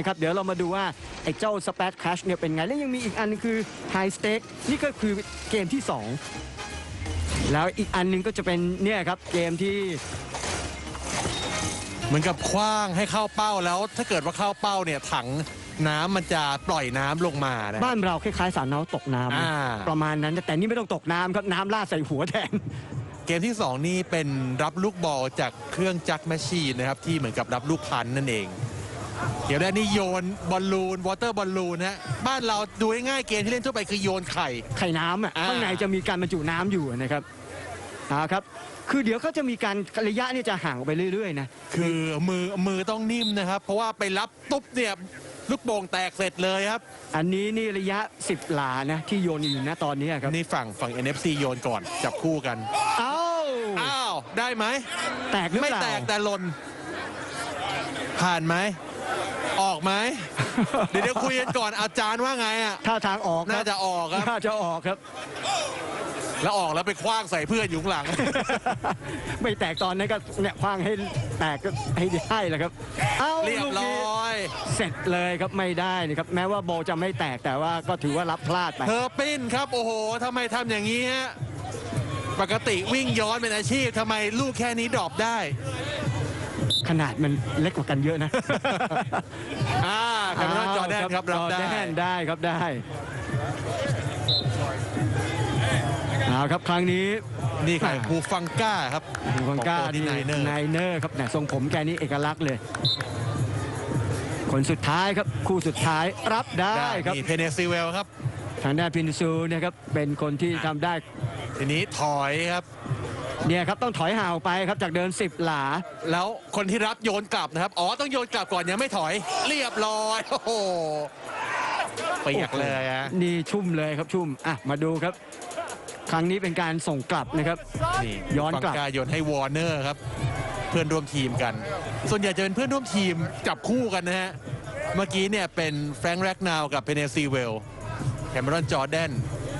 นะครับเดี๋ยวเรามาดูว่า ไอ้เจ้าสเปซค a ชเนี่ยเป็นไง แล้วยังมีอีกอันนึงคือไฮสเต็กนี่ก็คือเกมที่ 2 แล้วอีกอันหนึงก็จะเป็นเนี่ยครับเกมที่ เหมือนกับคว้างให้เข้าเป้าแล้ว ถ้าเกิดว่าเข้าเป้าเนี่ยถังน้ำมันจะปล่อยน้ำลงมานะบ้านเราคล้ายๆสารเนาตกน้ำอ่าประมาณนั้นแต่นี่ไม่ต้องตกน้ำครับน้ำลาดใส่หัวแทนเกมที่ 2 นี่เป็นรับลูกบอลจากเครื่องจักรแมชชีนนะครับที่เหมือนกับรับลูกพันนั่นเอง เดี๋ยวแรกนี่โยนบอลลูนวอเตอร์บอลลูนนะฮะบ้านเราดูง่ายๆเกมที่เล่นทั่วไปคือโยนไข่ ไข่น้ำอะอ่า ข้างในจะมีการบรรจุน้ำอยู่นะครับอ่าครับ คือเดี๋ยวเขาจะมีการระยะเนี่ยจะห่างออกไปเรื่อยๆนะ คือมือมือต้องนิ่มนะครับ เพราะว่าไปรับตุ๊บเนี่ยลูกโป่งแตกเสร็จเลยครับ อันนี้นี่ระยะ 10 หลานะที่โยนอยู่นะตอนนี้ครับนี่ฝั่งฝั่ง NFC โยนก่อนจับคู่กัน เอ้าอ้าว ได้ไหม แตกหรือไม่เปล่าแตกแต่หล่นผ่านไหม ออกไหมเดี๋ยวเดี๋ยวคุยกันก่อนอาจารย์ว่าไงอะท่าทางออกครับน่าจะออกครับน่าจะออกครับ แล้วออกแล้วไปคว้างใส่เพื่อนอยู่ข้างหลัง ไม่แตกตอนนั้นก็เนี่ยคว้างให้แตกก็ให้ได้แหละครับเอ้าเรียบลูกร้นี้อย เสร็จเลยครับไม่ได้นะครับ แม้ว่าโบจะไม่แตกแต่ว่าก็ถือว่ารับพลาดไปเธอปิ้นครับ โอ้โหทำไมทำอย่างนี้ฮะปกติวิ่งย้อนเป็นอาชีพทำไมลูกแค่นี้ดรอปได้ ขนาดมันเล็กกว่ากันเยอะนะ อ่าแคมเมรอนจอร์แดนครับรับได้จอแดนได้ครับได้เอาครับครั้งนี้ นี่ค่ะฮูฟังก้าครับดูฟังก้าที่ที่ไนเนอร์ไนเนอร์ครับเนี่ยทรงผมแกนี้เอกลักษณ์เลย คนสุดท้ายครับ คู่สุดท้ายรับได้ครับนี่เพเนซิเวลครับ ทางด้านพินซูนะครับเป็นคนที่ทำได้ ทีนี้ถอยครับ เนี่ยครับต้องถอยห่างออกไปครับจากเดิน 10 หลา แล้วคนที่รับโยนกลับนะครับ อ๋อต้องโยนกลับก่อนยังไม่ถอย เรียบร้อย โอ้โหเปียกเลยอะนี่ชุ่มเลยครับชุ่มอะมาดูครับ ครั้งนี้เป็นการส่งกลับนะครับ นี่ย้อนกลับ ฟังกาโยนให้วอร์เนอร์ครับ เพื่อนร่วมทีมกัน ส่วนใหญ่จะเป็นเพื่อนร่วมทีมจับคู่กันนะฮะ เมื่อกี้เนี่ยเป็นแฟรงค์แร็กนาวกับเพเนซีเวลแคมเมรอนจอร์แดน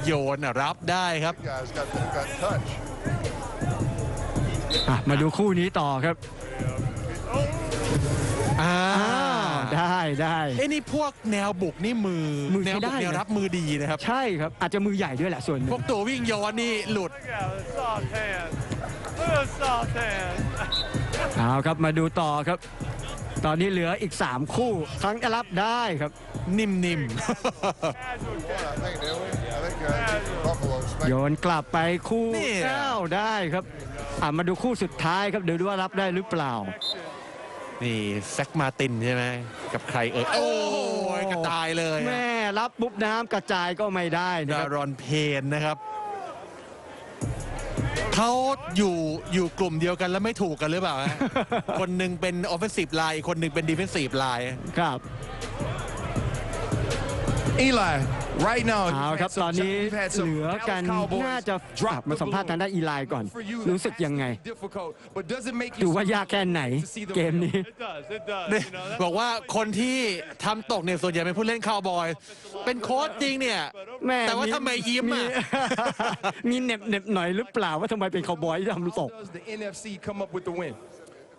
โยนอะรับได้ครับ guys got got touch. อะมาดูคู่นี้ต่อครับอ่าอ้าวได้ได้เอ้นี่พวกแนวบุกนี่มือมือแนวใช้บุกได้แนวนะรับมือดีนะครับ ใช่ครับ อาจจะมือใหญ่ด้วยแหละส่วนหนึ่พวงกตัววิ่งย้อนนี่หลุด Look at the soft hand. Look at the soft hand. เอาครับมาดูต่อครับ ตอนนี้เหลืออีก 3 คู่ ครั้งจะรับได้ครับ นิ่ม What I think, didn't we? I think uh, Buffalo โย smacked นกลับไปคู่เนี่ยเก้าได้ครับอะ มาดูคู่สุดท้ายครับเดี๋ยวดูว่ารับได้หรือเปล่าๆนี่แซกมาตินใช่ไหมกับใครเอ่ยโอ้ยกระจายเลยอะแม่รับปุ๊บน้ำกระจายก็ไม่ได้นะดาครับรอนเพนนะครับเขาอยู่อยู่กลุ่มเดียวกันแล้วไม่ถูกกันหรือเปล่าฮะคนหนึ่งเป็น offensive line อีกคนหนึ่งเป็น defensive line ครับ Eli, right now, เอา you've ครับ had some ตอนนี้ you've had เห some ลือกัน Dallas Cowboys น่าจะ drop อะมา the สัมภาษณ์ทางด้านอีไลน์ก่อน For you, รู้สึกยังไง difficult, but does it make you ดูว่ายากแค่ไหน to see them เกมนี้ It does. It does. เนี่ย You know, that's บอกว่าคนที่ทำตกเนี่ยส่วนใหญ่เป็นผู้เล่นคาวบอย เป็นโค้ชจริงเนี่ยแม่แต่ว่าทำไมยิ้มอะ มีเหน็บเหน็บหน่อยหรือเปล่าว่าทำไมเป็นคาวบอยที่ทำตก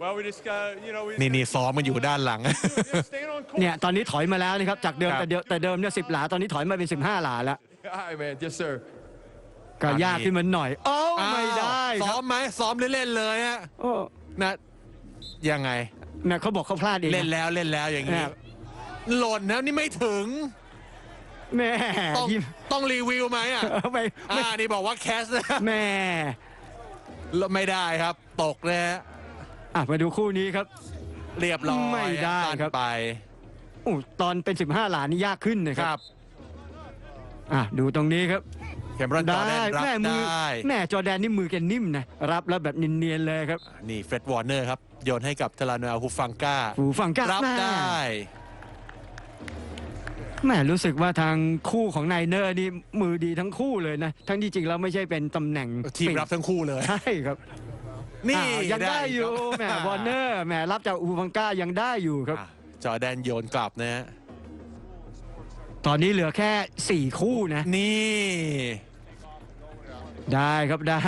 does the NFC come up with the win? well, we just got you know we นี่นี่ซ้อมมันอยู่ด้านหลัง just staying on course. เนี่ยตอนนี้ถอยมาแล้วนะครับจากเดิมครับแต่เดิมแต่เดิมเนี่ยสิหลาตอนนี้ถอยมาเป็น 15 หลาแล้ว All right, man. Yes, sir. ก็ยากขึ้นมาหน่อยโอ้ไม่ได้คซ้รัอบมไหมซ้อมเล่นๆเลยฮะโอ้นะยังไง แม่เขาบอกเขาพลาดเองเล่นนะแล้วเล่นแล้วอย่างนี้ครับหล่นนะนี่ไม่ถึง แม่ต้องยิ้มต้องรีวิวไหมอะไม่อ่าไม่นี่บอกว่าแคสนะแม่ ไม่ได้ครับ ตกนะฮะ อะมาดูคู่นี้ครับ เรียบร้อยไม่ได้สั้นครับไป อู้ตอนเป็น 15 หลานี่ยากขึ้นนะคครัรับบอะดูตรงนี้ครับแคมรอนจอได้ร์แดนรับแม่มือได้แม่จอร์แดนนี่มือแกนิ่มนะรับแล้วแบบเนียนๆเลยครับนี่เฟร็ดวอร์เนอร์ครับ โยนให้กับทลาโนอาฮูฟังก้าหูฝั่งก้ารับแม่ได้แม่รู้สึกว่าทางคู่ของไนเนอร์นี่มือดีทั้งคู่เลยนะทั้งที่จริงแล้วไม่ใช่เป็นตำแหน่งทีมรับทั้งคู่เลย ใช่ครับ นี่อ้าวยังได้อยู่ครับแหมวอร์เนอร์แหมรับจากอูฟังก้ายังได้อยู่ครับ อะจอร์แดนโยนกลับนะฮะตอนนี้เหลือแค่ 4 คู่นะ นี่ ได้ครับได้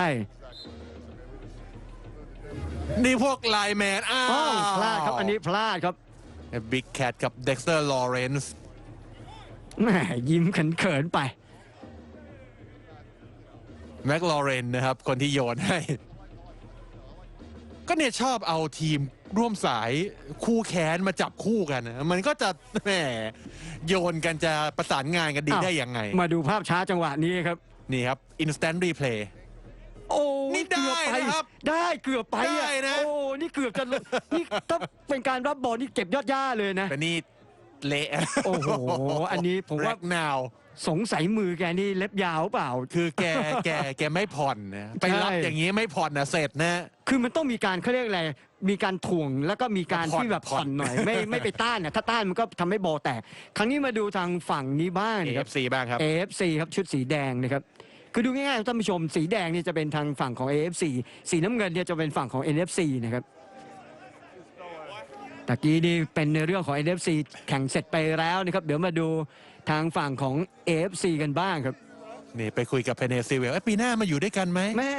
นี่พวกไลน์แมนอ้าอ้าววพลาดครับอันนี้พลาดครับบิ๊กแคทกับเด็กสเตอร์ลอเรนซ์แหมยิ้มเขินๆไป แม็กลอเรนนะครับ คนที่โยนให้ ก็เนี่ยชอบเอาทีมร่วมสายคู่แค้นมาจับคู่กันนะมันก็จะแหมโยนกันจะประสานงานกันดีอ้าวได้ยังไง มาดูภาพช้าจังหวะนี้ครับ นี่ครับ instant replay โอ้นี่เกือบไปได้นะครับ ได้เกือบไปได้อะนะโอ้นี่เกือบจะลงนี่ถ้าเป็นการรับบอลนี่เก็บยอดย่าเลยนะแต่นี่เละโอ้โหอันนี้ผมแร็ว่ากนาวสงสัยมือแกนี่เล็บยาวเปล่า คือแกแกแกไม่ผ่อนนะไปรับใช่อย่างนี้ไม่ผ่อนนะเสร็จนะ คือมันต้องมีการเขาเรียกอะไร มีการถ่วงแล้วก็มีการผ่อนที่แบบผ่ผ่ออนน หน่อย ไม่ไม่ไปต้านนะถ้าต้านมันก็ทำให้บอลแตก ครั้งนี้มาดูทางฝั่งนี้บ้างนะครับ AFC บ้างครับ AFC ครับชุดสีแดงนะครับ คือดูง่ายๆท่านผู้ชม สีแดงเนี่ยจะเป็นทางฝั่งของ AFC สีน้ำเงินเนี่ยจะเป็นฝั่งของ NFC นะครับตะกี้นี่เป็นในเรื่องของ NFC แข่งเสร็จไปแล้วนะครับ เดี๋ยวมาดูทางฝั่งของ AFC กันบ้างครับ นี่ไปคุยกับเพเนซิเวลปีหน้ามาอยู่ด้วยกันไหมแม่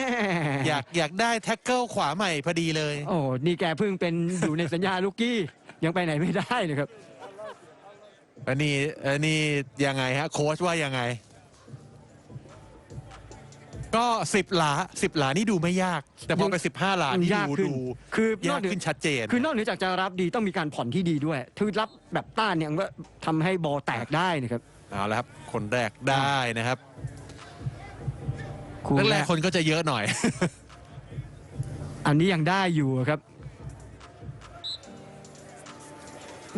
อยากอยากได้แท็กเกิลขวาใหม่พอดีเลย โอ้นี่แกเพิ่งเป็นอยู่ในสัญญาลูกกี้ ยังไปไหนไม่ได้เลยครับ อันนี้อันนี้ยังไงฮะ โค้ชว่ายังไง ก็สิบหลาสิบหลานี่ดูไม่ยาก แต่พอไปสิบห้าหลานี่ยากดูขึ้นดูคือนอกยากเหนือ ขึ้นชัดเจน คือนอกเหนือจากจะรับดีต้องมีการผ่อนที่ดีด้วยคือรับแบบต้านเนี่ยมันก็ทำให้บอลแตกได้นะครับ เอาละครับ คนแรกได้นะครับ คู่แรแรกกๆคนก็จะเยอะหน่อย อันนี้ยังได้อยู่ครับ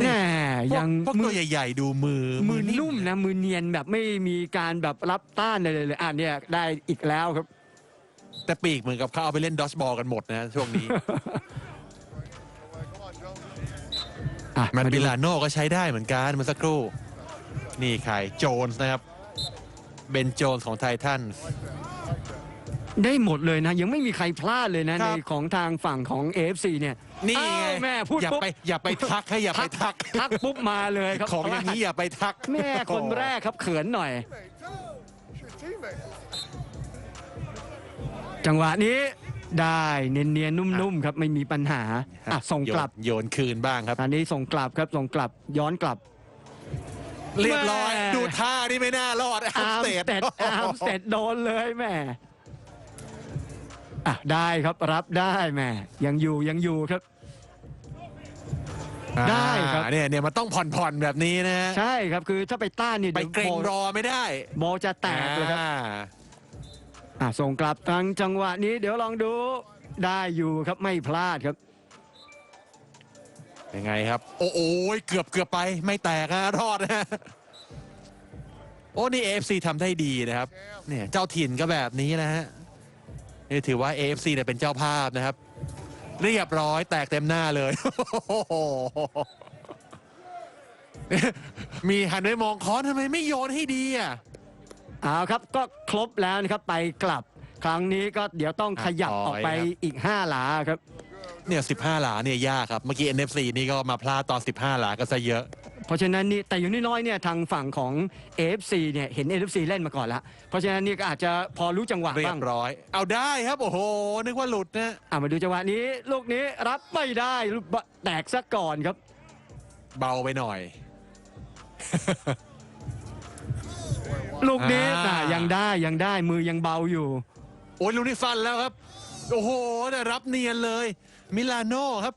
นี่แน่ยังพวกมืตัวอใหญ่ ๆ ดูมือ มือนุ่มนะมือเนียนแบบไม่มีการแบบรับต้านเลยเลยอะเนี่ยได้อีกแล้วครับ แต่ปีกเหมือนกับเขาเอาไปเล่นดอชบอลกันหมดนะช่วงนี้ Come on, Jones. อะแมตมาต์ดูบิลาโน่ก็ใช้ได้เหมือนกันเมื่อสักครู่ นี่ใครโจนส์นะครับ เบนโจนส์ของไททัน ได้หมดเลยนะ ยังไม่มีใครพลาดเลยนะคในรับ ของทางฝั่งของ AFC เนี่ยนี่ไงอ้าวแม่พูดอย่าปุ๊บไปอย่าไปทักให้อย่าไปทัก ทักปุ๊บมาเลยครับของอย่างนี้อย่าไปทักแม่คนแรกครับเขินหน่อย Teammate, too. It's your teammate. จังหวะนี้ได้เนียนๆนุ่มๆครับไม่มีปัญหาอะส่งกลับ โยนโยนคืนบ้างครับ อันนี้ส่งกลับครับส่งกลับย้อนกลับ เรียบร้อย แม่ ดูท่านี่ไม่น่ารอดอาอาร์มเสสตเต็ดอาร์มสเต็ดโดนเลยแม่ อะได้ครับรับได้แม่ยังอยู่ยังอยู่ครับ ได้ครับเนี่ยเนี่ยมันต้องผ่อนผ่อนๆแบบนี้นะใช่ครับคือถ้าไปต้านนี่ไปดี๋ยวเกรงบอลรอไม่ได้บอลจะแตกเลยครับอ่าอะส่งกลับทางจังหวะนี้ เดี๋ยวลองดูได้อยู่ครับไม่พลาดครับ ยังไงครับ โอ้โหเกือบเกือบไปไม่แตกนะรอดนะโอ้นี่ AFC ทำได้ดีนะครับ เนี่ยเจ้าถิ่นก็แบบนี้นะฮะ นี่ถือว่า AFC เนี่ยเป็นเจ้าภาพนะครับ เรียบร้อยแตกเต็มหน้าเลยโอ้โหมีหันไปมองค้อนทำไมไม่โยนให้ดีอะเอาครับก็ครบแล้วนะครับไปกลับ ครั้งนี้ก็เดี๋ยวต้องขยับอะออกไปถอยครับอีก 5 หลาครับ เนี่ย 15 หลาเนี่ยยากครับ เมื่อกี้ NFC นี่ก็มาพลาดตอน 15 หลาก็ซะเยอะ เพราะฉะนั้นนี่แต่อย่างน้อยๆเนี่ยทางฝั่งของ AFC เนี่ยเห็น AFC เล่นมาก่อนแล้วเพราะฉะนั้นนี่ก็อาจจะพอรู้จังหวะเรียบ้างบร้อย เอาได้ครับโอ้โห นึกว่าหลุดนะ อะมาดูจังหวะนี้ ลูกนี้รับไม่ได้ลูกบอลแตกซะก่อนครับ เบาไปหน่อย ลูกนี้อ่าอะยังได้ยังได้มือยังเบาอยู่ โอ้ยลูกนี้สั้นแล้วครับ โอ้โหแต่รับเนียนเลย มิลานโน่ครับ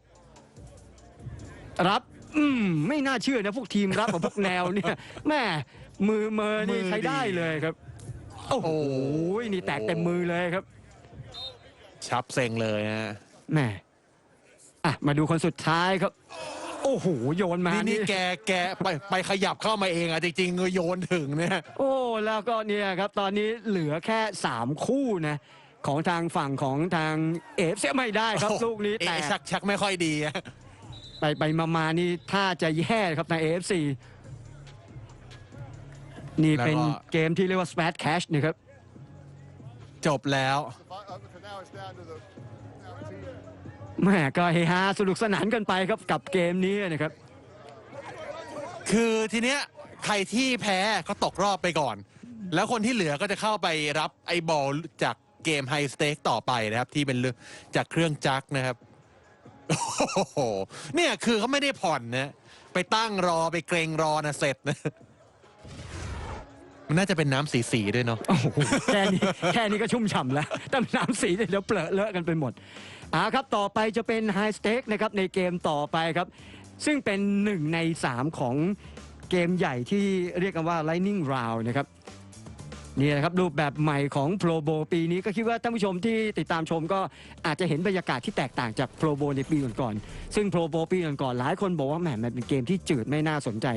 รับ อืมไม่น่าเชื่อนะพวกทีมรับกับพวกแนวเนี่ยแม่มือเมอร์นี่มือดีใช้ได้เลยครับ โอ้โหนี่แตกเต็มมือเลยครับ ชับเซ็งเลยฮะแม่อะมาดูคนสุดท้ายครับ โอ้โหโยนมานี่นี่แกแกไปไปขยับเข้ามาเองอะจริงๆโยนถึงเนี่ยโอ้แล้วก็เนี่ยครับตอนนี้เหลือแค่3คู่นะของทางฝั่งของทางเอฟเสียไม่ได้ครับลูกนี้แต่เอ๊ะชักชักไม่ค่อยดีอะ ไปไปมามานี่ถ้าจะแย่ครับทางเอฟซีนี่เป็นเกมที่เรียกว่า spat cash นะครับ จบแล้ว But, uh, for now, it's down to the now team. แม่ก็เฮฮาสนุกสนานกันไปครับกับเกมนี้นะครับ คือทีเนี้ยใครที่แพ้ก็ตกรอบไปก่อน แล้วคนที่เหลือก็จะเข้าไปรับไอ้บอลจากเกมไฮสเต็กต่อไปนะครับ ที่เป็นเรื่องจากเครื่องจักรนะครับ โอ้โหเนี่ยคือเขาไม่ได้ผ่อนนะ ไปตั้งรอไปเกรงรอนะเสร็จนะ มันน่าจะเป็นน้ำสีๆด้วยเนาะ โอ้โหแค่นี้แค่นี้ก็ชุ่มฉ่ำแล้วแต่น้ำสีเดี๋ยวเปลอะเลอะกันไปหมดอ่าครับต่อไปจะเป็นไฮสเต็กนะครับในเกมต่อไปครับ ซึ่งเป็นหนึ่งใน 3 ของเกมใหญ่ที่เรียกกันว่า Lightning Round นะครับ นี่นะครับรูปแบบใหม่ของโปรโบปีนี้ก็คิดว่าท่านผู้ชมที่ติดตามชมก็อาจจะเห็นบรรยากาศที่แตกต่างจากโปรโบในปีก่อนๆซึ่งโปรโบปีก่อนๆหลายคนบอกว่าแหมมันเป็นเกมที่จืดไม่น่าสนใจ